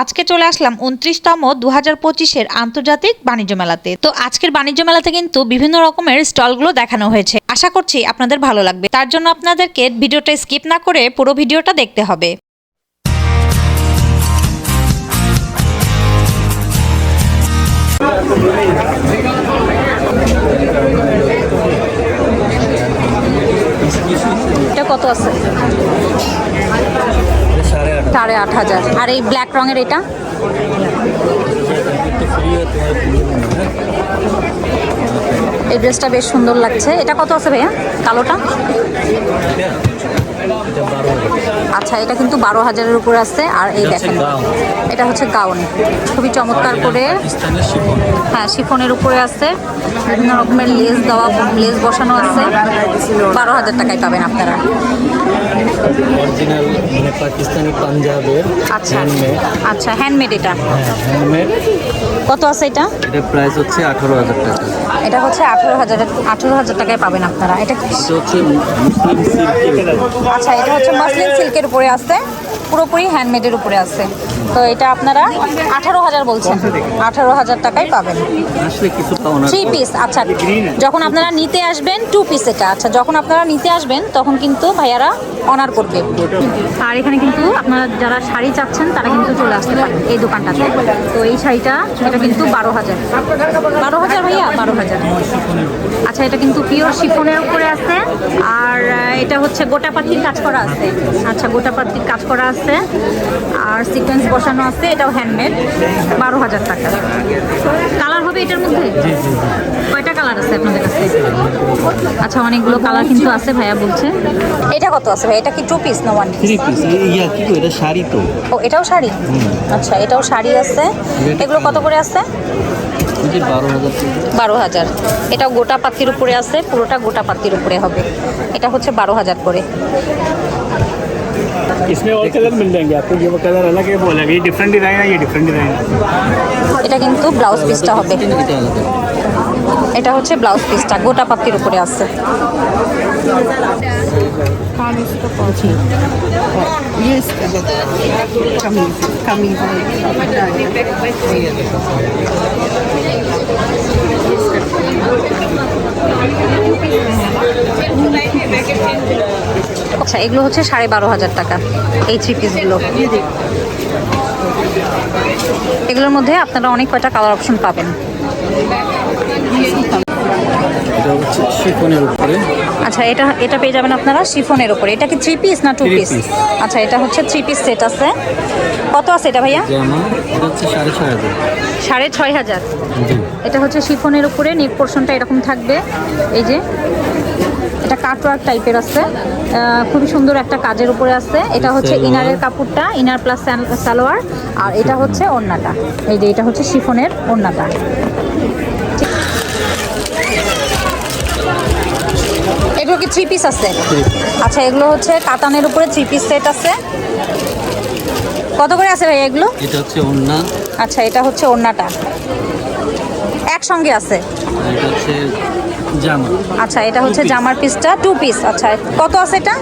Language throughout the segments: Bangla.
আজকে চলে আসলাম উনত্রিশতম দু হাজার পঁচিশের আন্তর্জাতিক বাণিজ্য মেলাতে। তো আজকের বাণিজ্য মেলাতে কিন্তু বিভিন্ন রকমের স্টলগুলো দেখানো হয়েছে। আশা করছি আপনাদের ভালো লাগবে। তার জন্য আপনাদেরকে ভিডিওটা স্কিপ না করে পুরো ভিডিওটা দেখতে হবে। কত আছে? সাড়ে আট হাজার। আর এই ব্ল্যাক রঙের এটা? এই ড্রেসটা বেশ সুন্দর লাগছে। এটা কত আছে ভাইয়া? কালোটা? আচ্ছা এটা কিন্তু বারো হাজারের উপরে আছে। আর এই দেখেন এটা হচ্ছে গাউন। খুবই চমৎকার করে। হ্যাঁ শিফনের উপরে আছে। বিভিন্ন রকমের লেস দেওয়া লেস বসানো আছে। বারো হাজার টাকায় পাবেন আপনারা। অরিজিনাল মানে পাকিস্তানি পাঞ্জাবের আচ্ছা। হ্যান্ডমেড আচ্ছা হ্যান্ডমেড এটা? হ্যাঁ হ্যান্ডমেড কত আছে এটা? এটা প্রাইস হচ্ছে আঠারো হাজার টাকা। এটা হচ্ছে আঠেরো হাজার আঠেরো হাজার টাকায় পাবেন আপনারা। এটা? হচ্ছে মুসলিম সিল্কের আচ্ছা এটা হচ্ছে মাসলিন সিল্কের উপরে আছে। পুরোপুরি হ্যান্ডমেডের উপরে আছে। তো এটা আপনারা আঠারো হাজার বলছেন। আঠারো হাজার টাকায় পাবেন। থ্রি পিস আচ্ছা যখন আপনারা নিতে আসবেন টু পিস এটা। আচ্ছা যখন আপনারা নিতে আসবেন তখন কিন্তু ভাইয়ারা অনার করবে। আর এখানে কিন্তু আপনারা যারা শাড়ি চাচ্ছেন তারা কিন্তু চলে আসতে পারেন এই দোকানটাতে। তো এই শাড়িটা এটা কিন্তু বারো হাজার। বারো হাজার ভাইয়া? বারো হাজার। আচ্ছা এটা কিন্তু পিওর শিফনের উপরে আছে। আর এটা হচ্ছে গোটা পাতির কাজ করা আছে। আচ্ছা গোটা পাতির কাজ করা আছে। আর সিকোয়েন্স বসানো আছে এটাও হ্যান্ডমেড বারো হাজার টাকা। কালার হবে এটার মধ্যে? কয়টা কালার আছে আপনাদের কাছে? আচ্ছা অনেকগুলো কালার কিন্তু আছে ভাইয়া বলছে। এটা কত আছে ভাই? এটা কি টু পিস না ওয়ান থ্রি পিস ইয়া কি গো, এটা শাড়ি তো। ও এটাও শাড়ি? আচ্ছা এটাও শাড়ি আছে। এগুলো কত করে আছে? বারো হাজার টাকা। বারো হাজার। এটাও গোটা পাতির উপরে আছে পুরোটা গোটা পাতির উপরে হবে। এটা হচ্ছে বারো হাজার করে। इसमें और कलर मिल जाएंगे आपको ये वो कलर अलग है वो अलग है ये डिफरेंट डिज़ाइन है ये डिफरेंट डिज़ाइन है এটা কিন্তু ব্লাউজ পিসটা হবে এটা আলাদা এটা হচ্ছে ব্লাউজ পিসটা গোটা পাতির উপরে আছে ये इसका আচ্ছা এগুলো হচ্ছে সাড়ে বারো হাজার টাকা, এই থ্রি পিসগুলো এগুলোর মধ্যে আপনারা অনেক কয়টা কালার অপশন পাবেন? এটা হচ্ছে শিফনের উপরে। আচ্ছা এটা এটা পেয়ে যাবেন আপনারা শিফনের উপরে। এটা কি থ্রি পিস না টু পিস আচ্ছা এটা হচ্ছে থ্রি পিস সেট আছে। কত আছে এটা ভাইয়া? সাড়ে ছয় হাজার। এটা হচ্ছে শিফনের উপরে নেক পোর্শনটা এরকম থাকবে। এই যে এটা কাটওয়ার্ক টাইপের আছে। খুবই সুন্দর একটা কাজের উপরে আছে। এটা হচ্ছে ইনারের কাপড়টা ইনার প্লাস সালোয়ার আর এটা হচ্ছে ওড়নাটা। এই যে এটা হচ্ছে শিফনের ওড়নাটা। এগুলো কি থ্রি পিস আছে? আচ্ছা এগুলো হচ্ছে কাতানের উপরে থ্রি পিস সেট আছে। কত করে আছে ভাই এগুলো? এটা হচ্ছে ওন্না আচ্ছা এটা হচ্ছে ওড়নাটা। একসঙ্গে আছে? এটা হচ্ছে জামা। আচ্ছা এটা হচ্ছে জামার পিসটা টু পিস আচ্ছা কত আছে এটা?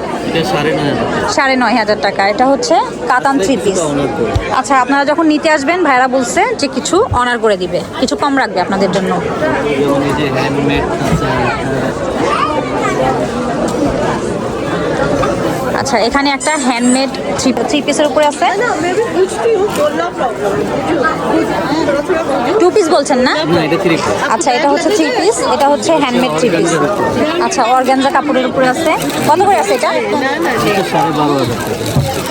সাড়ে নয় হাজার টাকা। এটা হচ্ছে কাতান থ্রি পিস আচ্ছা আপনারা যখন নিতে আসবেন ভাইরা বলছে যে কিছু অনার করে দিবে। কিছু কম রাখবে আপনাদের জন্য যেমন এই যে হ্যান্ডমেড আছে আচ্ছা এখানে একটা হ্যান্ডমেড থ্রি থ্রি পিসের উপরে আছে? টু পিস বলছেন না? আচ্ছা এটা হচ্ছে থ্রি পিস এটা হচ্ছে হ্যান্ডমেড থ্রি পিস আচ্ছা অর্গ্যানজা কাপড়ের উপরে আছে। কত করে আছে এটা?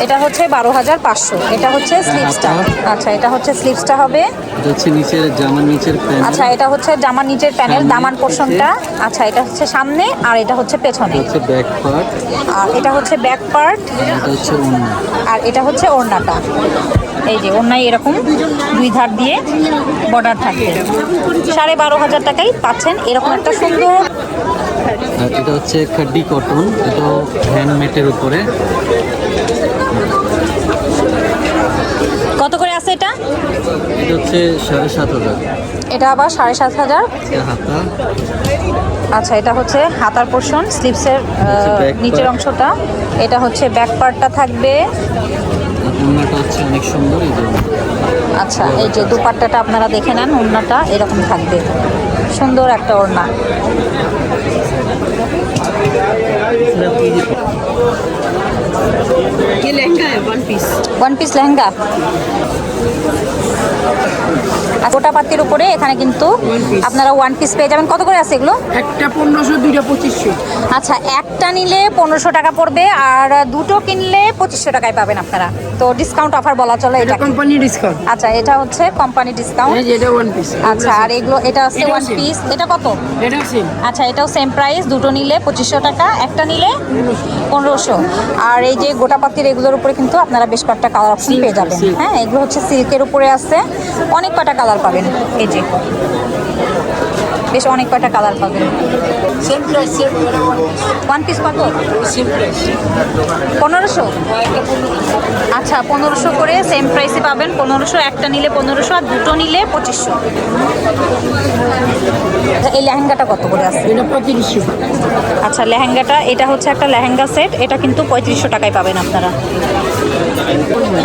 এটা হচ্ছে বারো হাজার পাঁচশো। এটা হচ্ছে স্লিপসটা আচ্ছা এটা হচ্ছে স্লিপসটা হবে এটা হচ্ছে নিচের জামার নিচের প্যান্ট আচ্ছা এটা হচ্ছে জামার নিচের প্যানেল দামান পোর্শনটা আচ্ছা এটা হচ্ছে সামনে আর এটা হচ্ছে পেছনে। হচ্ছে ব্যাক পার্ট আর এটা হচ্ছে ব্যাক পার্ট এটা হচ্ছে আর এটা হচ্ছে ওড়নাটা। এই যে ওড়নায় এরকম দুই ধার দিয়ে বর্ডার থাকবে। সাড়ে বারো হাজার টাকায় পাচ্ছেন এরকম একটা সুন্দর আর এটা হচ্ছে খাড্ডি কটন এটাও হ্যান্ডমেডের উপরে। কত করে আছে এটা? এটা হচ্ছে সাড়ে সাত হাজার। এটা আবার সাড়ে সাত হাজার। হাতা। আচ্ছা এটা হচ্ছে হাতার পোর্শন স্লিপসের নিচের অংশটা। এটা হচ্ছে ব্যাক পার্টটা থাকবে। আর হচ্ছে অনেক সুন্দর আচ্ছা এই যে দুপাট্টাটা আপনারা দেখে নেন ওড়নাটা এরকম থাকবে। সুন্দর একটা ওড়না। ये लहंगा है one piece one piece lehenga আর গোটা পাত্তির উপরে এখানে কিন্তু আপনারা ওয়ান পিস পেয়ে যাবেন কত করে আছে এগুলো একটা পনেরোশো দুইটা পঁচিশশো আচ্ছা একটা নিলে পনেরোশো টাকা পড়বে আর দুটো কিনলে পঁচিশশো টাকায় পাবেন আপনারা তো ডিসকাউন্ট অফার বলা চলে এটা কোম্পানি ডিসকাউন্ট আচ্ছা এটা হচ্ছে কোম্পানি ডিসকাউন্ট এই যে এটা ওয়ান পিস আচ্ছা আর এগুলো এটা হচ্ছে এটাও ওয়ান same। পিস এটা কত এটা সেম আচ্ছা এটাও সেম প্রাইস দুটো নিলে পঁচিশশো টাকা একটা নিলে পনেরোশো আর এই যে গোটা পাতির এগুলোর উপরে কিন্তু আপনারা বেশ কয়েকটা কালার অপশন পেয়ে যাবেন। হ্যাঁ এগুলো হচ্ছে সিল্কের উপরে আছে। অনেক কটা কালার পাবেন। এই যে। বেশ অনেক কয়টা কালার পাবেন? Same price same one piece কত সেম প্রাইস পনেরোশো? আচ্ছা পনেরোশো করে সেম প্রাইসে পাবেন। পনেরোশো একটা নিলে পনেরোশো আর দুটো নিলে পঁচিশশো। আচ্ছা, এই লেহেঙ্গাটা কত করে আছে? এটা পঁয়ত্রিশশো। আচ্ছা লেহেঙ্গাটা এটা হচ্ছে একটা লেহেঙ্গা সেট এটা কিন্তু পঁয়ত্রিশশো টাকায় পাবেন আপনারা।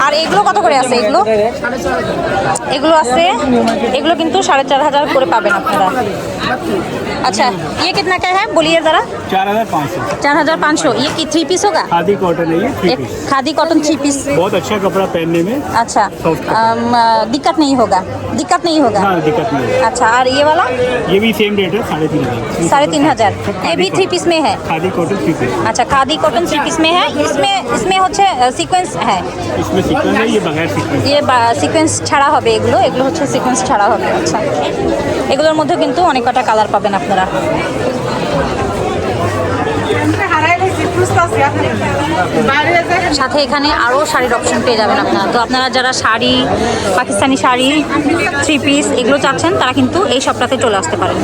আর এগুলো কত করে আছে এগুলো? এগুলো আছে, এগুলো কিন্তু সাড়ে চার হাজার করে পাবেন আপনারা। अच्छा ये कितना का है बोलिए जरा चार हजार पाँच सौ चार हजार पाँच सौ ये की थ्री पीस होगा खादी कॉटन है ये थ्री एक piece khadi cotton three piece बहुत अच्छा कपड़ा पहनने में अच्छा Soft अम, दिक्कत नहीं होगा दिक्कत नहीं होगा हाँ दिक्कत नहीं है अच्छा और ये वाला ये भी सेम रेट है साढ़े तीन हजार साढ़े तीन हजार ये भी थ्री पीस में है खादी कॉटन थ्री पीस अच्छा खादी कॉटन थ्री पीस में है इसमें इसमें হচ্ছে সিকোয়েন্স হ্যাঁ इसमें सीक्वेंस है ये बगैर सीक्वेंस ইয়ে সিকোয়েন্স ছাড়া হবে এগুলো এগুলো হচ্ছে সিকোয়েন্স ছাড়া হবে আচ্ছা এগুলোর মধ্যে কিন্তু অনেক কটা কালার পাবেন আপনারা সাথে এখানে আরও শাড়ির অপশন পেয়ে যাবেন আপনারা। তো আপনারা যারা শাড়ি, পাকিস্তানি শাড়ি থ্রি পিস এগুলো চাচ্ছেন, তারা কিন্তু এই সপ্তাহে চলে আসতে পারেন।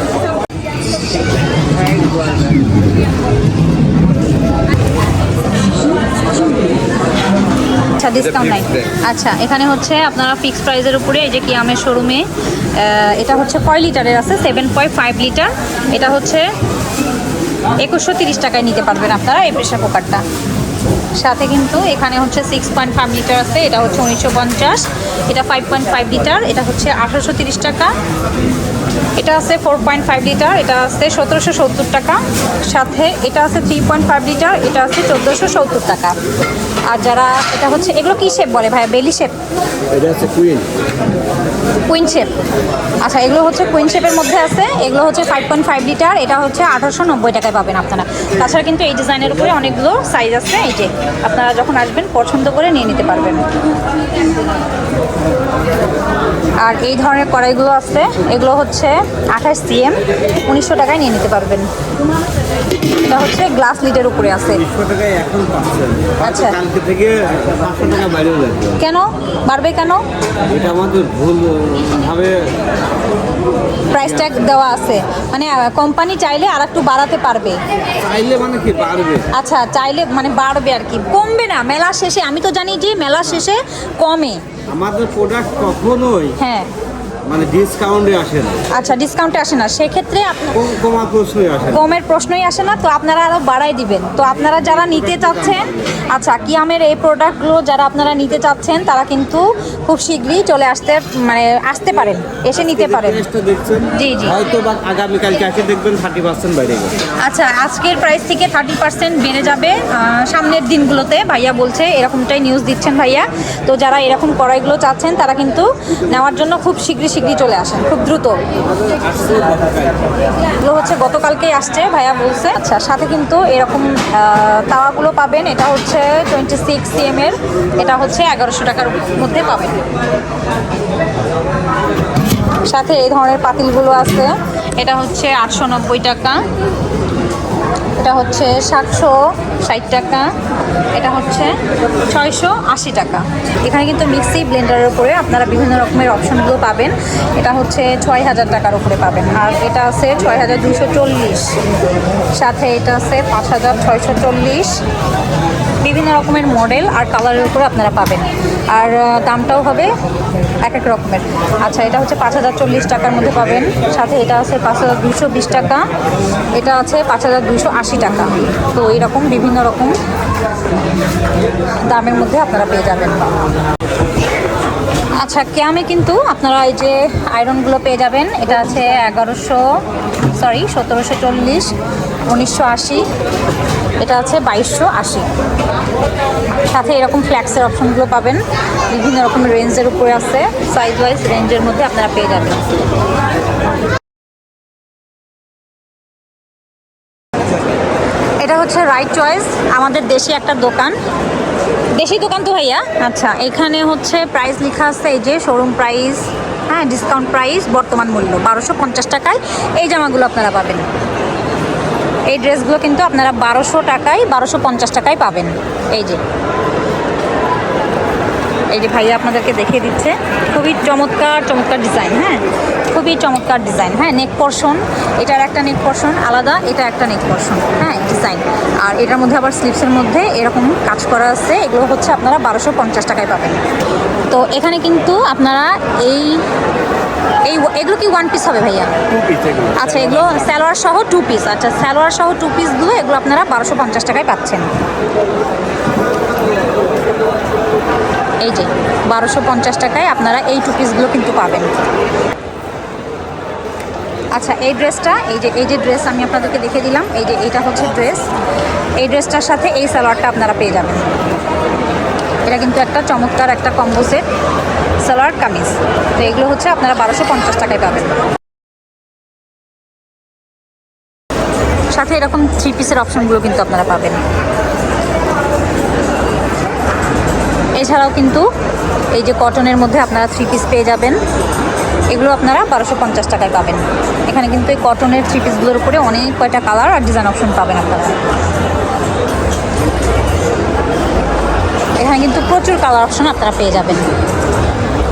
ডিসকাউন্ট নাই। আচ্ছা এখানে হচ্ছে আপনারা ফিক্সড প্রাইসের উপরে এই যে কিয়ামের শোরুমে এটা হচ্ছে কয় লিটারের আছে? সেভেন পয়েন্ট ফাইভ লিটার এটা হচ্ছে একুশশো তিরিশ টাকায় নিতে পারবেন আপনারা এই প্রেশার কুকারটা সাথে কিন্তু এখানে হচ্ছে সিক্স পয়েন্ট ফাইভ লিটার আছে এটা হচ্ছে উনিশশো পঞ্চাশ। এটা ফাইভ পয়েন্ট ফাইভ লিটার এটা হচ্ছে আঠারোশো তিরিশ টাকা। এটা আছে ফোর পয়েন্ট ফাইভ লিটার এটা আছে সতেরোশো সত্তর টাকা। সাথে এটা আছে থ্রি পয়েন্ট ফাইভ লিটার এটা আছে চোদ্দোশো সত্তর টাকা। আর যারা এটা হচ্ছে এগুলো কী শেপ বলে ভাই বেলি শেপ এটা হচ্ছে কুইন কুইন শেপ আচ্ছা এগুলো হচ্ছে কুইন শেপের মধ্যে আছে। এগুলো হচ্ছে ফাইভ পয়েন্ট ফাইভ লিটার এটা হচ্ছে আঠারোশো নব্বই টাকায় পাবেন আপনারা। তাছাড়া কিন্তু এই ডিজাইনের উপরে অনেকগুলো সাইজ আছে। এই যে আপনারা যখন আসবেন পছন্দ করে নিয়ে নিতে পারবেন। আর এই ধরনের কড়াইগুলো আছে এগুলো হচ্ছে আঠাশ সিএম উনিশশো টাকায় নিয়ে নিতে পারবেন। এটা হচ্ছে গ্লাস লিডের উপরে আছে। আচ্ছা। কেন? বাড়বে কেন? এটা আমাদের ভুল ভাবে প্রাইস ট্যাগ দেওয়া আছে। মানে কোম্পানি চাইলে আর একটু বাড়াতে পারবে। চাইলে মানে কি বাড়বে? আচ্ছা চাইলে মানে বাড়বে আর কি। কমবে না মেলা শেষে আমি তো জানি যে মেলা শেষে কমে। আমাদের প্রোডাক্ট কখনোই হ্যাঁ। মানে ডিসকাউন্টে আসে না। আচ্ছা ডিসকাউন্টে আসে না। সেক্ষেত্রে আপনার কম প্রশ্নই আসে না। কমের প্রশ্নই আসে না তো আপনারা আরও বাড়াই দিবেন। তো আপনারা যারা নিতে চাচ্ছেন আচ্ছা কিয়ামের এই প্রোডাক্টগুলো যারা আপনারা নিতে চাচ্ছেন তারা কিন্তু খুব শীঘ্রই চলে আসতে মানে আসতে পারেন এসে নিতে পারেন। জি, জি। হয়তো বা আগামীকালকে এসে দেখবেন থার্টি পার্সেন্ট বাইরে আচ্ছা আজকের প্রাইস থেকে থার্টি পার্সেন্ট বেড়ে যাবে সামনের দিনগুলোতে। ভাইয়া বলছে এরকমটাই নিউজ দিচ্ছেন ভাইয়া। তো যারা এরকম কড়াইগুলো চাচ্ছেন তারা কিন্তু নেওয়ার জন্য খুব শীঘ্রই শীঘ্রই চলে আসেন খুব দ্রুত। এগুলো হচ্ছে গতকালকেই আসছে, ভাইয়া বলছে। আচ্ছা সাথে কিন্তু এরকম তাওয়াগুলো পাবেন, এটা হচ্ছে টোয়েন্টি সিক্স সিএম এর, এটা হচ্ছে এগারোশো টাকার মধ্যে পাবেন। সাথে এই ধরনের পাতিলগুলো আছে, এটা হচ্ছে আটশো নব্বই টাকা। এটা হচ্ছে সাতশো ষাট টাকা। এটা হচ্ছে ছয়শো আশি টাকা। এখানে কিন্তু মিক্সি ব্লেন্ডারের উপরে আপনারা বিভিন্ন রকমের অপশনগুলো পাবেন। এটা হচ্ছে ছয় হাজার টাকার উপরে পাবেন। আর এটা আছে ছয় হাজার দুশো চল্লিশ। সাথে এটা আছে পাঁচ হাজার ছয়শো চল্লিশ। বিভিন্ন রকমের মডেল আর কালারের উপরে আপনারা পাবেন। আর দামটাও হবে এক এক রকমের। আচ্ছা এটা হচ্ছে পাঁচ হাজার চল্লিশ টাকার মধ্যে পাবেন। সাথে এটা আছে পাঁচ হাজার দুশো বিশ টাকা। এটা আছে পাঁচ হাজার দুশো আশি টাকা। তো এরকম বিভিন্ন রকম দামের মধ্যে আপনারা পেয়ে যাবেন। আচ্ছা ক্যামে কিন্তু আপনারা এই যে আয়রনগুলো পেয়ে যাবেন। এটা আছে এগারোশো সরি সতেরোশো চল্লিশ, উনিশশো আশি। এটা আছে বাইশশো আশি। সাথে এরকম ফ্ল্যাক্সের অপশনগুলো পাবেন। বিভিন্ন রকম রেঞ্জের উপরে আছে। সাইজ ওয়াইজ রেঞ্জের মধ্যে আপনারা পেয়ে যাবেন। এটা হচ্ছে রাইট চয়েস আমাদের দেশি একটা দোকান। দেশি দোকান তো ভাইয়া। আচ্ছা এখানে হচ্ছে প্রাইস লেখা আছে এই যে শোরুম প্রাইস হ্যাঁ ডিসকাউন্ট প্রাইস বর্তমান মূল্য বারোশো পঞ্চাশ টাকায়। এই জামাগুলো আপনারা পাবেন। এই ড্রেসগুলো কিন্তু আপনারা বারোশো টাকায়, বারোশো পঞ্চাশ টাকায় পাবেন। এই যে। এই যে ভাইয়া আপনাদেরকে দেখিয়ে দিচ্ছে। খুবই চমৎকার চমৎকার ডিজাইন হ্যাঁ? খুবই চমৎকার ডিজাইন হ্যাঁ? নেক পোর্শন, এটার একটা নেক পোর্শন, আলাদা, এটা একটা নেক পোর্শন হ্যাঁ? ডিজাইন। আর এটার মধ্যে আবার স্লিপসের মধ্যে এরকম কাজ করা আছে। এগুলো হচ্ছে আপনারা বারোশো পঞ্চাশ টাকায় পাবেন। তো এখানে কিন্তু আপনারা এই এই এগুলো কি ওয়ান পিস হবে ভাইয়া? আচ্ছা এগুলো স্যালোয়ার সহ টু পিস আচ্ছা স্যালোয়ার সহ টু পিসগুলো এগুলো আপনারা বারোশো পঞ্চাশ টাকায় পাচ্ছেন। এই যে বারোশো পঞ্চাশ টাকায় আপনারা এই টু পিসগুলো কিন্তু পাবেন। আচ্ছা এই ড্রেসটা এই যে এই যে ড্রেস আমি আপনাদেরকে দেখে দিলাম এই যে এইটা হচ্ছে ড্রেস এই ড্রেসটার সাথে এই সালোয়ারটা আপনারা পেয়ে যাবেন। এটা কিন্তু একটা চমৎকার একটা কম্বো সেট সালোয়ার, কামিজ। তো এগুলো হচ্ছে আপনারা বারোশো পঞ্চাশ টাকায় পাবেন। সাথে এরকম থ্রি পিসের অপশনগুলো কিন্তু আপনারা পাবেন। এছাড়াও কিন্তু এই যে কটনের মধ্যে আপনারা থ্রি পিস পেয়ে যাবেন। এগুলো আপনারা বারোশো পঞ্চাশ টাকায় পাবেন। এখানে কিন্তু এই কটনের থ্রি পিসগুলোর উপরে অনেক কয়টা কালার আর ডিজাইন অপশন পাবেন আপনারা। এখানে কিন্তু প্রচুর কালার অপশন আপনারা পেয়ে যাবেন।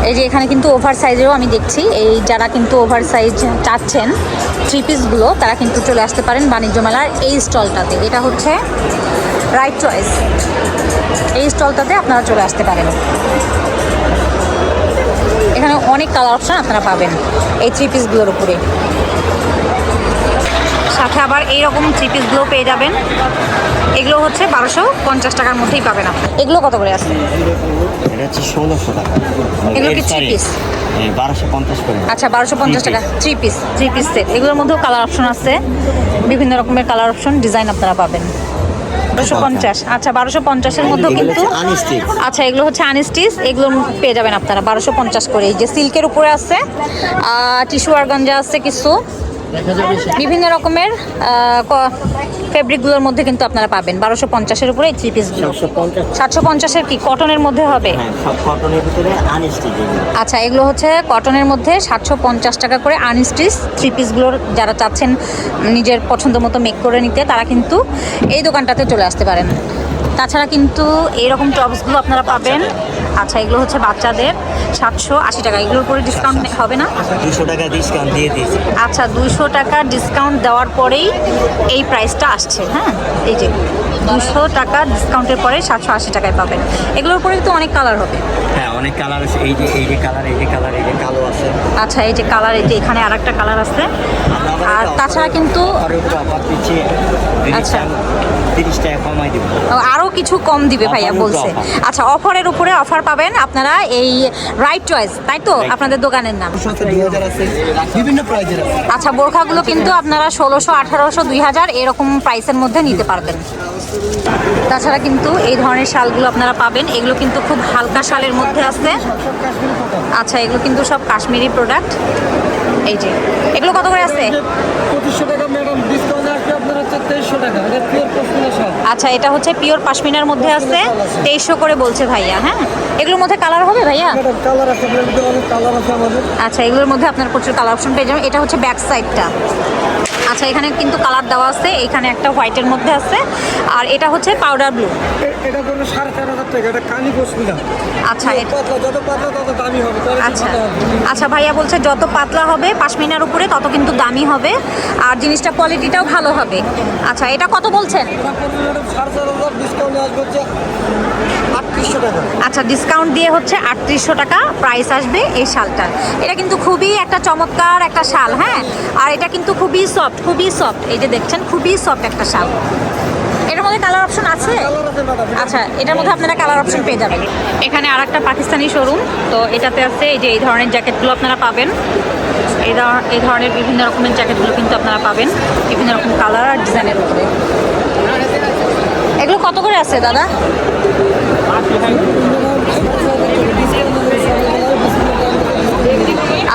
এই যে এখানে কিন্তু ওভার সাইজেরও আমি দেখছি। এই যারা কিন্তু ওভার সাইজ চাচ্ছেন থ্রি পিসগুলো তারা কিন্তু চলে আসতে পারেন বাণিজ্য মেলার এই স্টলটাতে। এটা হচ্ছে রাইট চয়েস এই স্টলটাতে আপনারা চলে আসতে পারেন। এখানে অনেক কালার অপশান আপনারা পাবেন এই থ্রি পিসগুলোর উপরে। সাথে আবার এইরকম থ্রি পিসগুলো পেয়ে যাবেন। এগুলো হচ্ছে বারোশো পঞ্চাশ টাকার মধ্যেই পাবেন আপনি। এগুলো কত করে আছে? এটা হচ্ছে ষোলোশো টাকা। এগুলো কি পঞ্চাশ করে। আচ্ছা বারোশো পঞ্চাশ টাকা three piece three piece set এগুলোর মধ্যেও কালার অপশন আছে। বিভিন্ন রকমের কালার অপশন ডিজাইন আপনারা পাবেন। বারোশো পঞ্চাশ। আচ্ছা বারোশো পঞ্চাশের মধ্যেও কিন্তু আচ্ছা এগুলো হচ্ছে আনস্টিচ এগুলো পেয়ে যাবেন আপনারা বারোশো পঞ্চাশ করে। এই যে সিল্কের উপরে আছে টিস্যু আরগাঞ্জা আছে কিছু বিভিন্ন রকমের ফেব্রিকগুলোর মধ্যে কিন্তু আপনারা পাবেন। বারোশো পঞ্চাশের উপরে এই থ্রি পিসগুলো সাতশো পঞ্চাশের কি? কটনের মধ্যে হবে? হ্যাঁ আচ্ছা এগুলো হচ্ছে কটনের মধ্যে সাতশো পঞ্চাশ টাকা করে আনস্টিচ থ্রি পিসগুলোর যারা চাচ্ছেন নিজের পছন্দ মতো মেক করে নিতে তারা কিন্তু এই দোকানটাতে চলে আসতে পারেন। তাছাড়া কিন্তু এইরকম টপসগুলো আপনারা পাবেন। আচ্ছা এগুলো হচ্ছে বাচ্চাদের সাতশো আশি টাকা। এগুলোর উপরে ডিসকাউন্ট হবে না? দুশো টাকা ডিসকাউন্ট দিয়ে দিয়েছি। আচ্ছা দুইশো টাকা ডিসকাউন্ট দেওয়ার পরেই এই প্রাইসটা আসছে হ্যাঁ? এই যে দুশো টাকা ডিসকাউন্টের পরে সাতশো আশি টাকায় পাবেন। এগুলোর উপরে তো অনেক কালার হবে। হ্যাঁ অনেক কালার আছে। এই যে এই যে কালার এই যে কালার এই যে কালো আছে। আচ্ছা এই যে কালার এই যে এখানে আর একটা কালার আছে আর তাছাড়া কিন্তু আচ্ছা। তিরিশ টাকা কমাই দেবো। আরও কিছু কম দিবে ভাইয়া বলছে। আচ্ছা অফারের উপরে অফার পাবেন আপনারা এই রাইট চয়েস তাই তো? আপনাদের দোকানের নাম। বিভিন্ন প্রাইজের আছে। আচ্ছা বোরখাগুলো কিন্তু আপনারা ষোলোশো আঠারোশো দুই হাজার এরকম প্রাইসের মধ্যে নিতে পারবেন। তাছাড়া কিন্তু এই ধরনের শালগুলো আপনারা পাবেন। এগুলো কিন্তু খুব হালকা শালের মধ্যে আছে। আচ্ছা এগুলো কিন্তু সব কাশ্মীরি প্রোডাক্ট এই যে এগুলো কত করে আছে? পঁচিশশো টাকা ম্যাডাম আচ্ছা এটা হচ্ছে পিওর পাশমিনার মধ্যে আছে তেইশশো করে বলছে ভাইয়া হ্যাঁ? এগুলোর মধ্যে কালার হবে ভাইয়া? আমাদের। আচ্ছা এগুলোর মধ্যে আপনার প্রচুর কালার অপশন পেয়ে যাবেন। এটা হচ্ছে ব্যাক সাইডটা আচ্ছা এখানে কিন্তু কালার দেওয়া আছে এখানে একটা হোয়াইটের মধ্যে আছে আর এটা হচ্ছে পাউডার ব্লু। এটা কোনো সাড়ে চার হাজার টাকা এটা কানি পশমিনা আচ্ছা যত পাতলা তত দামি হবে আচ্ছা। আচ্ছা ভাইয়া বলছে যত পাতলা হবে পাশমিনার উপরে তত কিন্তু দামি হবে আর জিনিসটা কোয়ালিটিটাও ভালো হবে। আচ্ছা এটা কত বলছেন? এটা সাড়ে চার হাজার ডিসকাউন্ট আসবে হচ্ছে আটত্রিশশো টাকা আচ্ছা ডিসকাউন্ট দিয়ে হচ্ছে আটত্রিশশো টাকা প্রাইস আসবে এই শালটার। এটা কিন্তু খুবই একটা চমৎকার একটা শাল হ্যাঁ? আর এটা কিন্তু খুবই সফট খুবই সফট এই যে দেখছেন খুবই সফট একটা শাল। এটা এটার মধ্যে কালার অপশন আছে? আচ্ছা এটার মধ্যে আপনারা কালার অপশন পেয়ে যাবেন। এখানে আর একটা পাকিস্তানি শোরুম তো এটাতে আছে এই যে এই ধরনের জ্যাকেটগুলো আপনারা পাবেন। এই ধর- এই ধরনের বিভিন্ন রকমের জ্যাকেটগুলো কিন্তু আপনারা পাবেন। বিভিন্ন রকম কালার আর ডিজাইনের উপরে এগুলো কত করে আছে দাদা?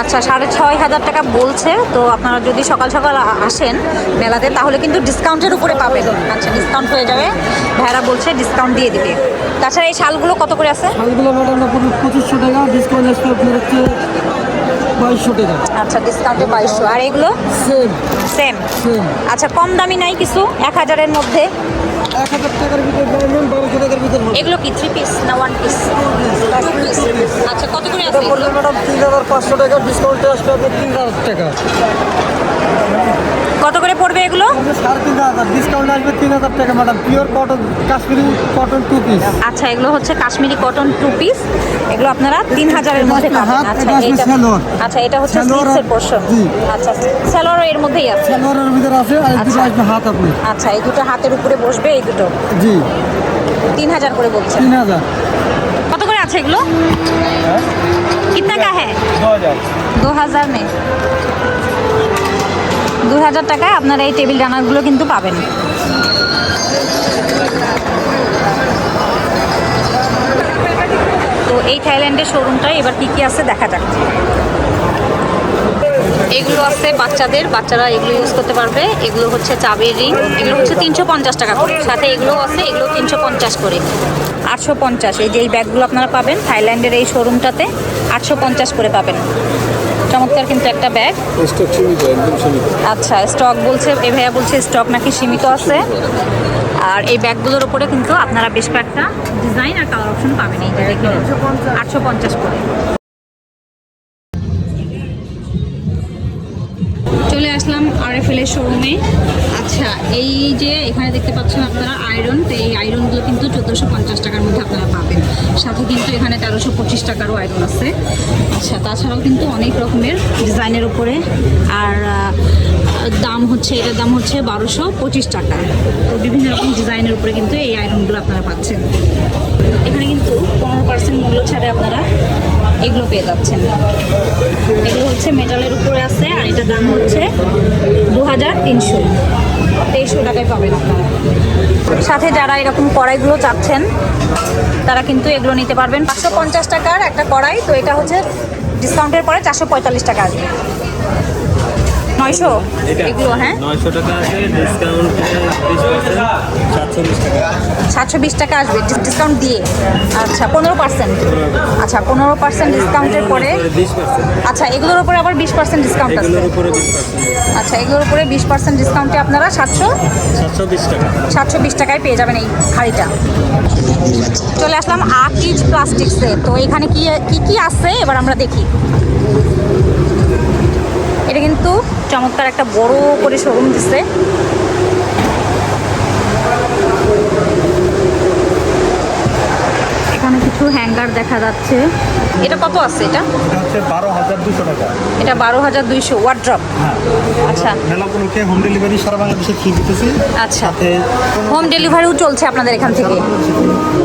আচ্ছা সাড়ে ছয় হাজার টাকা বলছে তো আপনারা যদি সকাল সকাল আসেন মেলাতে তাহলে কিন্তু ডিসকাউন্টের উপরে পাবেন। আচ্ছা ডিসকাউন্ট হয়ে যাবে। ভাইরা বলছে ডিসকাউন্ট দিয়ে দিবে। তাছাড়া এই শালগুলো কত করে আছে? শালগুলো ম্যাডাম আপনার পঁচিশশো টাকা ডিসকাউন্ট হচ্ছে বাইশশো টাকা। আচ্ছা ডিসকাউন্টে বাইশশো। আর এগুলো? সেম সেম আচ্ছা কম দামি নাই কিছু? এক হাজারের মধ্যে? এক হাজার টাকার ভিতরে পাবেন বারোশো টাকার ভিতরে এগুলো কি থ্রি পিস না ওয়ান পিস আচ্ছা কত করে আছে ম্যাডাম তিন হাজার পাঁচশো টাকা ডিসকাউন্টে আসবে আপনার তিন হাজার টাকা। কত করে পড়বে এগুলো? সাড়ে তিন হাজার ডিসকাউন্ট আসবে তিন হাজার টাকা madam pure cotton Kashmiri cotton two piece আচ্ছা এগুলো হচ্ছে কাশ্মীরি কটন টু পিস এগুলো আপনারা তিন হাজারের মধ্যে পাবেন। হাত, আচ্ছা। আচ্ছা এটা হচ্ছে স্লিভসের পোর্শন আচ্ছা স্যালোয়ারও এর মধ্যেই আছে। সালোয়ারের ভিতরে আছে আর দুটো আচ্ছা। আসবে হাত আপনি। আচ্ছা এই দুটো হাতের উপরে বসবে এই দুটো? জি। তিন হাজার করে বলছেন। তিন হাজার। কত করে আছে এগুলো? কিতনা কা হ্যাঁ দু হাজার মে। দু হাজার টাকায় আপনারা এই টেবিল রানারগুলো কিন্তু পাবেন। তো এই থাইল্যান্ডের শোরুমটায় এবার কী কী আছে দেখা যাক। এগুলো আছে বাচ্চাদের, বাচ্চারা এগুলো ইউজ করতে পারবে। এগুলো হচ্ছে চাবের রিং এগুলো হচ্ছে তিনশো পঞ্চাশ টাকা করে। সাথে এগুলো আছে, এগুলো তিনশো পঞ্চাশ করে। আটশো পঞ্চাশ, এই যে এই ব্যাগগুলো আপনারা পাবেন থাইল্যান্ডের এই শোরুমটাতে আটশো পঞ্চাশ করে পাবেন। চমৎকার কিন্তু একটা ব্যাগ। আচ্ছা স্টক বলছে এ ভাইয়া বলছে স্টক নাকি সীমিত আছে। আর এই ব্যাগগুলোর উপরে কিন্তু আপনারা বেশ কয়েকটা ডিজাইন আর কালার অপশন পাবেন। এই যে দেখুন আটশো পঞ্চাশ করে। আসলাম আরএফএল এর শোরুমে আচ্ছা এই যে এখানে দেখতে পাচ্ছেন আপনারা আয়রন তো এই আয়রনগুলো কিন্তু চোদ্দোশো পঞ্চাশ টাকার মধ্যে আপনারা পাবেন। সাথে কিন্তু এখানে তেরোশো পঁচিশ টাকারও আয়রন আছে। আচ্ছা তাছাড়াও কিন্তু অনেক রকমের ডিজাইনের উপরে। আর দাম হচ্ছে, এটার দাম হচ্ছে বারোশো পঁচিশ টাকা। তো বিভিন্ন রকম ডিজাইনের উপরে কিন্তু এই আয়রনগুলো আপনারা পাচ্ছেন। এখানে কিন্তু পনেরো পার্সেন্ট মূল্য ছাড়ে আপনারা। এগুলো পেয়ে যাচ্ছেন। এগুলো হচ্ছে মেটালের উপরে আছে, আর এটার দাম হচ্ছে দু হাজার তিনশো। তেইশশো টাকায় পাবেন আপনারা। সাথে যারা এরকম কড়াইগুলো চাচ্ছেন, তারা কিন্তু এগুলো নিতে পারবেন। পাঁচশো পঞ্চাশ টাকার একটা কড়াই, তো এটা হচ্ছে ডিসকাউন্টের পরে চারশো পঁয়তাল্লিশ টাকা আসবে। নয়শো? এগুলো হ্যাঁ? নয়শো টাকা আছে ডিসকাউন্ট সাতশো বিশ টাকা। আসবে ডিসকাউন্ট দিয়ে। আচ্ছা পনেরো পার্সেন্ট আচ্ছা পনেরো পার্সেন্ট ডিসকাউন্টের পরে আচ্ছা এগুলোর উপরে আবার বিশ পার্সেন্ট ডিসকাউন্ট আছে আচ্ছা এগুলোর উপরে বিশ পার্সেন্ট ডিসকাউন্টে আপনারা সাতশো সাতশো বিশ টাকা। সাতশো বিশ টাকায় পেয়ে যাবেন এই হাঁড়িটা চলে আসলাম আকিজ প্লাস্টিক্সে। তো এখানে কি কি কি আছে? এবার আমরা দেখি। এটা কিন্তু চমৎকার একটা বড় করে শোরুম দিচ্ছে এখানে কিছু হ্যাঙ্গার দেখা যাচ্ছে। এটা কত আছে এটা? এটা হচ্ছে বারো হাজার দুশো টাকা। এটা বারো হাজার দুইশো ওয়ার্ড্রপ আচ্ছা। মেলা উপলক্ষে হোম ডেলিভারি সারা বাংলাদেশে ফ্রি দিতেছি। আচ্ছা। হোম ডেলিভারিও চলছে আপনাদের এখান থেকে।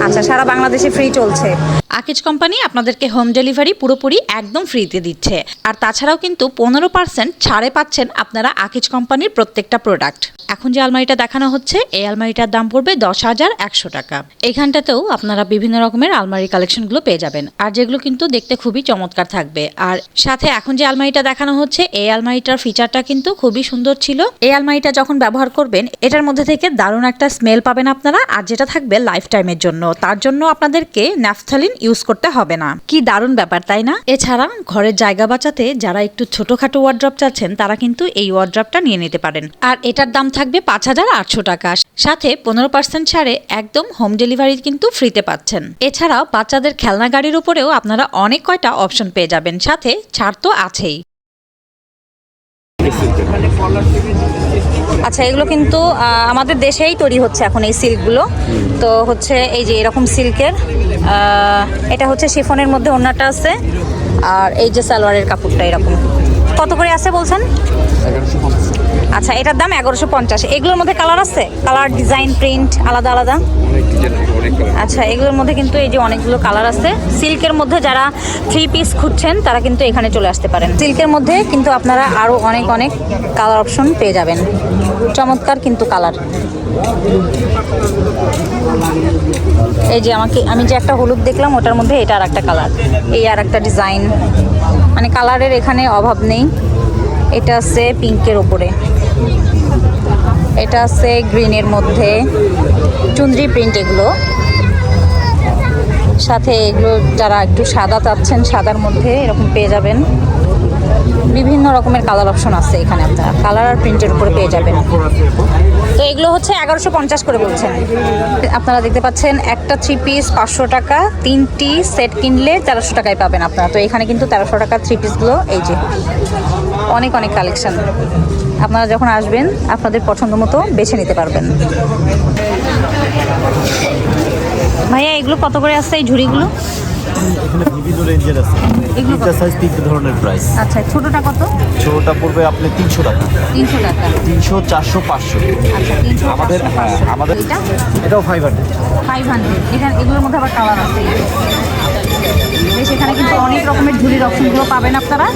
আচ্ছা সারা বাংলাদেশে ফ্রি চলছে। আকিজ কোম্পানি আপনাদেরকে হোম ডেলিভারি পুরোপুরি একদম ফ্রিতে দিচ্ছে। আর তাছাড়াও কিন্তু পনেরো পার্সেন্ট ছাড়ে পাচ্ছেন আপনারা আকিজ কোম্পানির প্রত্যেকটা প্রোডাক্ট এখন যে আলমারিটা দেখানো হচ্ছে, এই আলমারিটার দাম পড়বে দশ হাজার একশো টাকা। এখানটাতেও আপনারা বিভিন্ন রকমের আলমারি কালেকশনগুলো পেয়ে যাবেন। আর যেগুলো কিন্তু দেখতে খুবই চমৎকার থাকবে। আর সাথে এখন যে আলমারিটা দেখানো হচ্ছে, এই আলমারিটার ফিচারটা কিন্তু খুবই সুন্দর ছিল। এই আলমারিটা যখন ব্যবহার করবেন, এটার মধ্যে থেকে দারুণ একটা স্মেল পাবেন আপনারা। আর যেটা থাকবে লাইফ টাইমের জন্য। তার জন্য আপনাদেরকে ন্যাফথালিন ইউজ করতে হবে না। কি দারুণ ব্যাপার, তাই না? এছাড়া ঘরের জায়গা বাঁচাতে যারা একটু ছোটখাটো ওয়ার্ড্রপ চাচ্ছেন, তারা কিন্তু এই ওয়ার্ড্রপটা নিয়ে নিতে পারেন। আর এটার দাম থাকবে পাঁচ হাজার আটশো টাকা। সাথে পনেরো পার্সেন্ট ছাড়ে একদম হোম ডেলিভারি কিন্তু ফ্রিতে পাচ্ছেন। এছাড়াও বাচ্চাদের খেলনা গাড়ির উপরেও আপনারা অনেক কয়টা অপশন পেয়ে যাবেন। সাথে ছাড় তো আছেই। আচ্ছা এগুলো কিন্তু আমাদের দেশেই তৈরি হচ্ছে এখন এই সিল্কগুলো। তো হচ্ছে এই যে এরকম সিল্কের এটা হচ্ছে শিফনের মধ্যে অন্যটা আছে, আর এই যে সালোয়ারের কাপড়টা এরকম। কত করে আছে বলছেন? আচ্ছা এটার দাম এগারোশো পঞ্চাশ। এগুলোর মধ্যে কালার আছে? কালার ডিজাইন প্রিন্ট আলাদা আলাদা? আচ্ছা এগুলোর মধ্যে কিন্তু এই যে অনেকগুলো কালার আছে। সিল্কের মধ্যে যারা থ্রি পিস খুঁজছেন তারা কিন্তু এখানে চলে আসতে পারেন। সিল্কের মধ্যে কিন্তু আপনারা আরও অনেক অনেক কালার অপশন পেয়ে যাবেন। চমৎকার কিন্তু কালার। এই যে আমাকে আমি যে একটা হলুদ দেখলাম ওটার মধ্যে এটা আর একটা কালার। এই আর একটা ডিজাইন। মানে কালারের এখানে অভাব নেই। এটা আছে পিঙ্কের ওপরে। এটা আছে গ্রিনের মধ্যে চুন্দ্রি প্রিন্ট এগুলো। সাথে এগুলো যারা একটু সাদা চাচ্ছেন, সাদার মধ্যে এরকম পেয়ে যাবেন। বিভিন্ন রকমের কালার অপশন আছে এখানে আপনারা কালার আর প্রিন্টের উপরে পেয়ে যাবেন। তো এগুলো হচ্ছে এগারোশো পঞ্চাশ করে বলছেন। আপনারা দেখতে পাচ্ছেন, একটা থ্রি পিস পাঁচশো টাকা, তিনটি সেট কিনলে তেরোশো টাকায় পাবেন আপনারা। তো এখানে কিন্তু তেরোশো টাকা থ্রি পিসগুলো এই যে। অনেক অনেক কালেকশন আপনারা যখন আসবেন আপনাদের পছন্দ মতো বেছে নিতে পারবেন। ভাইয়া এগুলো কত করে আসছে এই ঝুড়িগুলো? আচ্ছা ছোটোটা কত? ছোটটা পড়বে আপনি তিনশো টাকা। তিনশো টাকা। তিনশো চারশো পাঁচশো। আচ্ছা তিনশো আমাদের হ্যাঁ আমাদের এটা এটাও ফাইভ হান্ড্রেড ফাইভ হান্ড্রেড এখানে এগুলোর মধ্যে আবার কালার আছে। কিন্তু অনেক রকমের ঝুড়ির অপশনগুলো পাবেন আপনারা।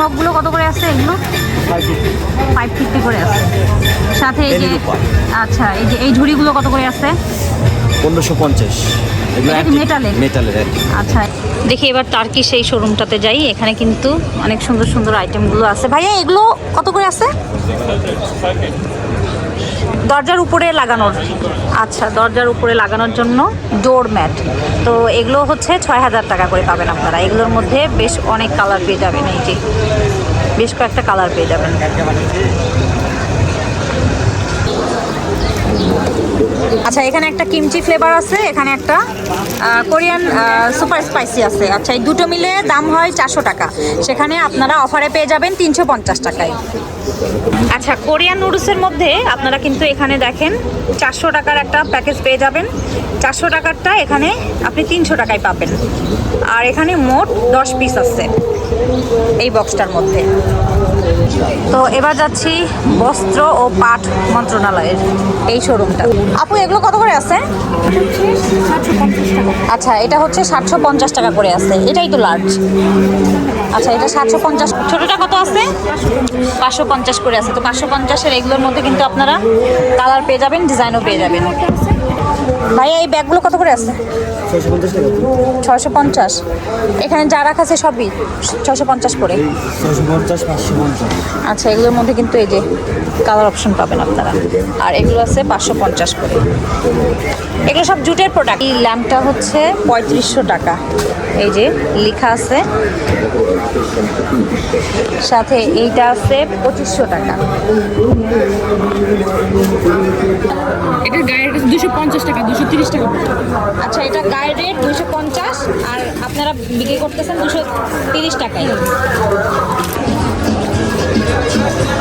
মগগুলো কত করে আছে এগুলো? ফাইভ ফিফটি করে আছে। সাথে এই যে আচ্ছা এই যে এই ঝুড়িগুলো কত করে আছে? পনেরোশো পঞ্চাশ। আচ্ছা। দেখি এবার টার্কি সেই শোরুমটাতে যাই। এখানে কিন্তু অনেক সুন্দর সুন্দর আইটেমগুলো আছে। ভাইয়া এগুলো কত করে আছে? দরজার উপরে লাগানোর আচ্ছা দরজার উপরে লাগানোর জন্য ডোর ম্যাট তো এগুলো হচ্ছে ছয় হাজার টাকা করে পাবেন আপনারা। এগুলোর মধ্যে বেশ অনেক কালার পেয়ে যাবেন, এই যে বেশ কয়েকটা কালার পেয়ে যাবেন। আচ্ছা এখানে একটা কিমচি ফ্লেভার আছে। এখানে একটা কোরিয়ান সুপার স্পাইসি আছে। আচ্ছা এই দুটো মিলে দাম হয় চারশো টাকা। সেখানে আপনারা অফারে পেয়ে যাবেন তিনশো পঞ্চাশ টাকায়। আচ্ছা কোরিয়ান নুডলসের মধ্যে আপনারা কিন্তু এখানে দেখেন চারশো টাকার একটা প্যাকেজ পেয়ে যাবেন। চারশো টাকারটা এখানে আপনি তিনশো টাকায় পাবেন। আর এখানে মোট দশ পিস আছে এই বক্সটার মধ্যে। তো এবার যাচ্ছি বস্ত্র ও পাট মন্ত্রণালয়ের এই শোরুমটা আপু, এগুলো কত করে আছে? আচ্ছা এটা হচ্ছে সাতশো পঞ্চাশ টাকা করে আছে। এটাই তো লার্জ আচ্ছা এটা সাতশো পঞ্চাশ ছোটোটা কত আছে? পাঁচশো পঞ্চাশ করে আছে। তো পাঁচশো পঞ্চাশের এগুলোর মধ্যে কিন্তু আপনারা কালার পেয়ে যাবেন ডিজাইনও পেয়ে যাবেন। ভাইয়া এই ব্যাগগুলো কত করে আছে? ছয়শো পঞ্চাশ। এখানে যা রাখা আছে সবই করে ছশো পঞ্চাশ পঞ্চাশ আচ্ছা এগুলোর মধ্যে কিন্তু এই যে কালার অপশন পাবেন আপনারা। আর এগুলো আছে পাঁচশো পঞ্চাশ করে। এগুলো সব জুটের প্রোডাক্ট এই ল্যাম্পটা হচ্ছে পঁয়ত্রিশশো টাকা। এই যে লেখা আছে। সাথে এইটা আছে পঁচিশশো টাকা। এটার গায়ের দুশো পঞ্চাশ টাকা দুশো তিরিশ টাকা। আচ্ছা এটা গায়ে রেট দুশো পঞ্চাশ, আর আপনারা বিক্রি করতেছেন দুশো তিরিশ টাকায়।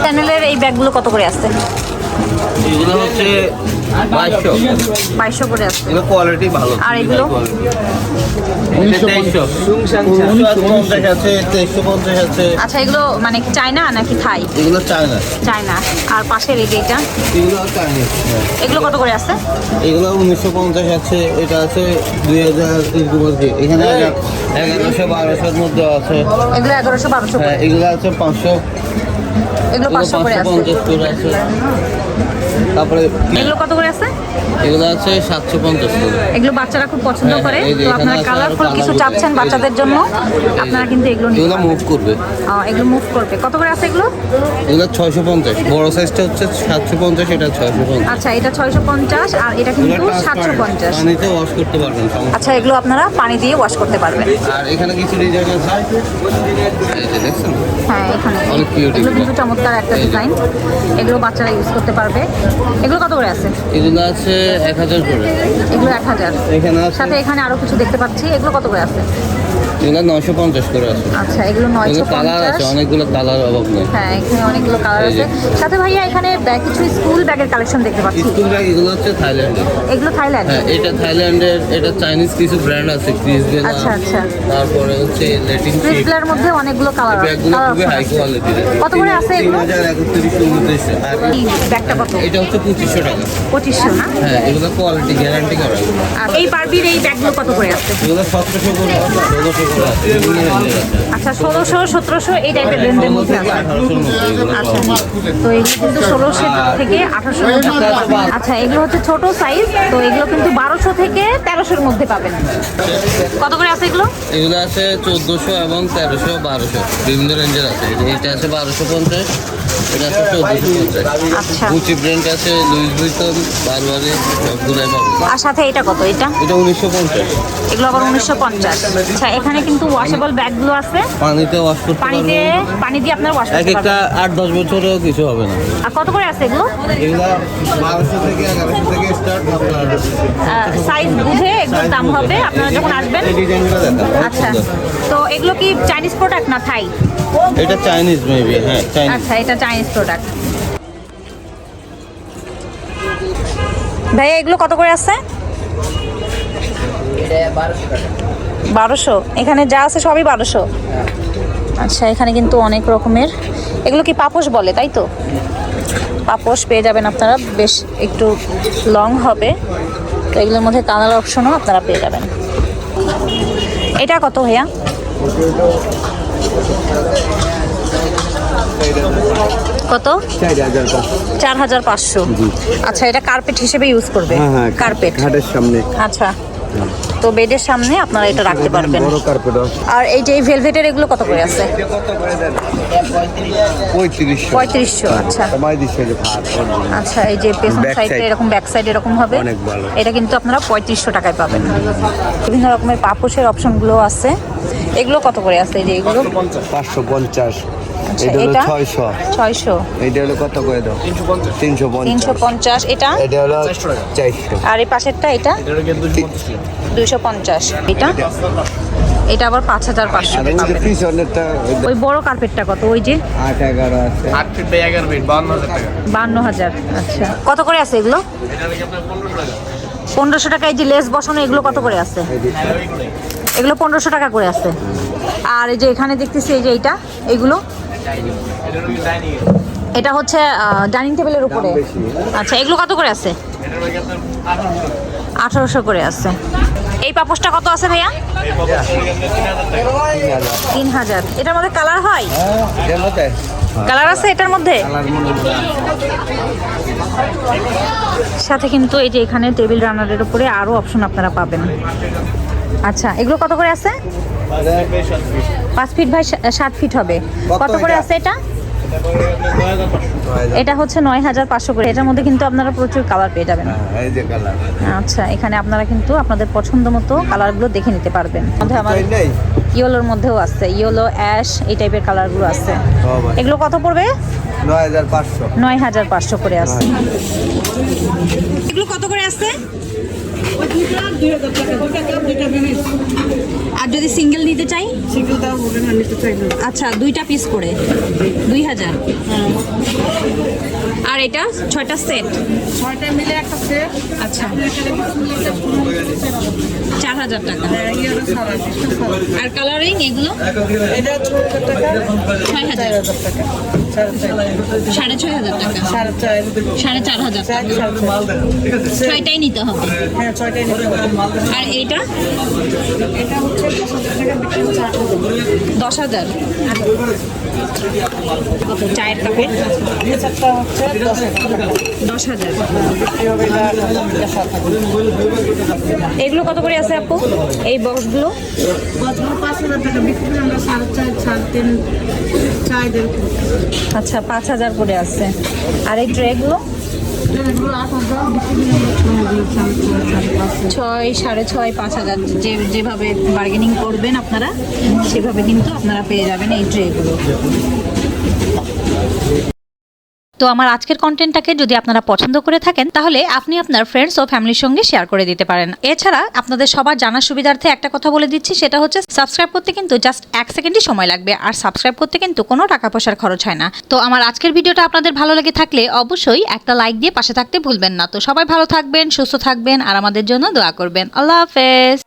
চ্যানেলের এই ব্যাগগুলো কত করে আছে এগুলো হচ্ছে বাইশশো। বাইশশো করে আছে। এগুলো কোয়ালিটি ভালো। আর এগুলো? আচ্ছা এগুলো মানে চায়না নাকি থাই? এগুলো চায়না। চায়না। আর পাশের এই এগুলো কত করে আছে? এগুলো উনিশশো পঞ্চাশ আছে এটা আছে দুই হাজার এখানে এগারোশো বারোশোর মধ্যে আছে। এগুলো এগারোশো বারোশো হ্যাঁ এগুলো আছে পাঁচশো এগুলো পাঁচশো করে আছে। তারপরে এগুলো কত করে আছে? এগুলো আছে সাতশো পঞ্চাশ করে। এগুলো বাচ্চারা খুব পছন্দ হ্যাঁ, করে। তো আপনারা কালারফুল কিছু চাচ্ছেন বাচ্চাদের জন্য? আপনারা কিন্তু এগুলো নিতে এগুলো মুভ করবে। এগুলো মুভ করবে। কত করে আছে এগুলো? এগুলো ছয়শো পঞ্চাশ। বড় সাইজটা হচ্ছে সাতশো পঞ্চাশ এটা ছয়শো পঞ্চাশ। আচ্ছা এটা ছয়শো পঞ্চাশ আর এটা কিন্তু সাতশো transparent, পঞ্চাশ। পানিতে ওয়াশ করতে পারবেন আচ্ছা এগুলো আপনারা পানি দিয়ে ওয়াশ করতে পারবেন। আর এখানে কিছু ডিজাইন আছে? এই যে দেখছেন? হ্যাঁ এখানে। এগুলো এগুলো। কিন্তু চমৎকার একটা ডিজাইন এগুলো বাচ্চারা ইউজ করতে পারবে। এগুলো কত করে আছে? এগুলো আছে এক হাজার করে। এগুলো এক হাজার। সাথে এখানে আরও কিছু দেখতে পাচ্ছি। এগুলো কত করে আছে? এগুলো নয়শো পঞ্চাশ করে আছে। আচ্ছা এগুলো নয়শো কালার আছে অনেকগুলো কালার অভাব নেই। হ্যাঁ এখানে অনেকগুলো কালার আছে। সাথে ভাইয়া এখানে কিছু স্কুল ব্যাগের কালেকশন দেখতে পাচ্ছি। স্কুল ব্যাগ এগুলো হচ্ছে থাইল্যান্ডের এগুলো থাইল্যান্ড হ্যাঁ এটা থাইল্যান্ডের এটা চাইনিজ কিছু ব্র্যান্ড আছে আচ্ছা আচ্ছা। তারপরে হচ্ছে ল্যাটিন মধ্যে অনেকগুলো কালার আছে ব্যাগগুলো খুবই হাই কত করে আছে এগুলো? ব্যাগটা কত? এটা হচ্ছে 2500 টাকা। 2500 না? হ্যাঁ এগুলো কোয়ালিটি গ্যারান্টি করা। আচ্ছা, এই বারবির এই ব্যাগগুলো কত করে আছে? এগুলো 1700 করে 1700 আচ্ছা ষোলোশো, সতেরোশো এই টাইপের রেঞ্জের মধ্যে আছে। আচ্ছা তো এগুলো কিন্তু ষোলোশো থেকে আঠারোশো আচ্ছা এগুলো হচ্ছে ছোট সাইজ তো এগুলো কিন্তু বারোশো থেকে তেরোশোর মধ্যে পাবেন। কত করে আছে এগুলো? এগুলো আছে চোদ্দোশো এবং তেরোশো, বারোশো। বিভিন্ন রেঞ্জের আছে। এটা আছে বারোশো পঞ্চাশ এটা আছে চোদ্দোশো পঞ্চাশ। আচ্ছা। গুচি ব্র্যান্ড আছে লুইস ভিতন বারবারি সবগুলোই পাবে। আর সাথে এটা কত? এটা? এটা উনিশশো পঞ্চাশ। এগুলো আবার উনিশশো পঞ্চাশ। আচ্ছা এখানে কিন্তু ওয়াশেবল ব্যাগগুলো আছে। পানিতে ওয়াশ করতে পানিতে পানি দিয়ে আপনার ওয়াশ এক একটা আট দশ বছরেও কিছু হবে না। আর কত করে আছে এগুলো? এগুলা বারোশো থেকে এগারোশো থেকে স্টার্ট সাইজ বুঝে এগুলোর দাম হবে। আপনারা যখন আসবেন আচ্ছা। তো এগুলো কি চাইনিজ প্রোডাক্ট না থাই এটা চাইনিজ মেবি হ্যাঁ আচ্ছা এটা চাইনিজ প্রোডাক্ট ভাইয়া, এগুলো কত করে আছে? বারোশো। এখানে যা আছে সবই বারোশো? আচ্ছা এখানে কিন্তু অনেক রকমের। এগুলো কি পাপোশ বলে, তাই তো? পাপোশ পেয়ে যাবেন আপনারা, বেশ একটু লং হবে। তো এগুলোর মধ্যে কালার অপশনও আপনারা পেয়ে যাবেন। এটা কত ভাইয়া? কত? চার হাজার পাঁচশো। আচ্ছা এটা কার্পেট হিসেবে ইউজ করবে? কার্পেট? ঘাটের সামনে। আচ্ছা। তো বেডের সামনে আপনারা এটা রাখতে পারবেন। আর এই যে এই ভেলভেটের এগুলো কত করে আছে? পঁয়ত্রিশশো। আচ্ছা। আচ্ছা এই যে পেছন সাইডে এরকম ব্যাক সাইড এরকম হবে এটা কিন্তু আপনারা পঁয়ত্রিশশো টাকায় পাবেন। বিভিন্ন রকমের পাপোশের অপশনগুলো আছে। এগুলো কত করে আছে এই যে এগুলো? পাঁচশো পঞ্চাশ। এটা হলো এটা? হলো কত করে দাও? এটা? এটা হলো চারশো আর এই পাশেরটা এটা? এটা এটা? আবার পাঁচ হাজার পাঁচশো ওই বড় কার্পেটটা কত? ওই যে? আছে। বান্ন হাজার আচ্ছা। কত করে আছে এগুলো? পনেরোশো টাকা। এই যে লেস বসানো এগুলো কত করে আছে? এগুলো পনেরোশো টাকা করে আছে। আর এই যে এখানে দেখতেছি এই যে এইটা এইগুলো এটা হচ্ছে ডাইনিং টেবিলের উপরে। আচ্ছা এগুলো কত করে আছে? আঠারোশো করে আছে। এই পাপোশটা কত আছে ভাইয়া? তিন হাজার। এটার মধ্যে কালার হয়? কালার আছে এটার মধ্যে? সাথে কিন্তু এই যে এখানে টেবিল রানারের উপরে আরও অপশন আপনারা পাবেন। আচ্ছা এগুলো কত করে আছে? পাঁচ ফিট ভাই সাত ফিট হবে কত করে আছে এটা এটা হচ্ছে নয় হাজার পাঁচশো করে এটার মধ্যে কিন্তু আপনারা প্রচুর কালার পেয়ে যাবেন এই যে কালার আচ্ছা এখানে আপনারা কিন্তু আপনাদের পছন্দ মতো কালারগুলো দেখে নিতে পারবেন ইয়েলোর মধ্যেও আছে ইয়েলো অ্যাশ এই টাইপের কালারগুলো আছে আছে। এগুলো কত পড়বে নয় হাজার পাঁচশো নয় হাজার পাঁচশো করে আছে এগুলো কত করে আছে আর যদি সিঙ্গেল নিতে চাই? আচ্ছা দুইটা পিস করে। দুই হাজার। আর এটা ছয়টা সেট ছয়টা মিলে একটা সেট আচ্ছা। চার হাজার টাকা। আর কালারিং এগুলো? এটা ছয় হাজার টাকা। সাড়ে ছয় হাজার টাকা। সাড়ে চার। হাজার চার ছয়টাই নিতে হবে। হ্যাঁ আর এইটা? এটা হচ্ছে দশ হাজার। চায়ের দশ হাজার। এগুলো কত করে আছে আপু? এই বক্সগুলো? আচ্ছা পাঁচ হাজার করে আছে। আর এই ট্রেগুলো? ছয়, সাড়ে ছয়, পাঁচ হাজার, যে যেভাবে বার্গেনিং করবেন আপনারা, সেভাবে কিন্তু আপনারা পেয়ে যাবেন এই ট্রেগুলো তো আমার আজকের কন্টেন্টটাকে যদি আপনারা পছন্দ করে থাকেন, তাহলে আপনি আপনার ফ্রেন্ডস ও ফ্যামিলির সঙ্গে শেয়ার করে দিতে পারেন। এছাড়া আপনাদের সবার জানার সুবিধার্থে একটা কথা বলে দিচ্ছি, সেটা হচ্ছে সাবস্ক্রাইব করতে কিন্তু জাস্ট এক সেকেন্ডই সময় লাগবে, আর সাবস্ক্রাইব করতে কিন্তু কোনো টাকা পয়সার খরচ হয় না। তো আমার আজকের ভিডিওটা আপনাদের ভালো লেগে থাকলে অবশ্যই একটা লাইক দিয়ে পাশে থাকতে ভুলবেন না। তো সবাই ভালো থাকবেন, সুস্থ থাকবেন, আর আমাদের জন্য দোয়া করবেন। আল্লাহ হাফেজ।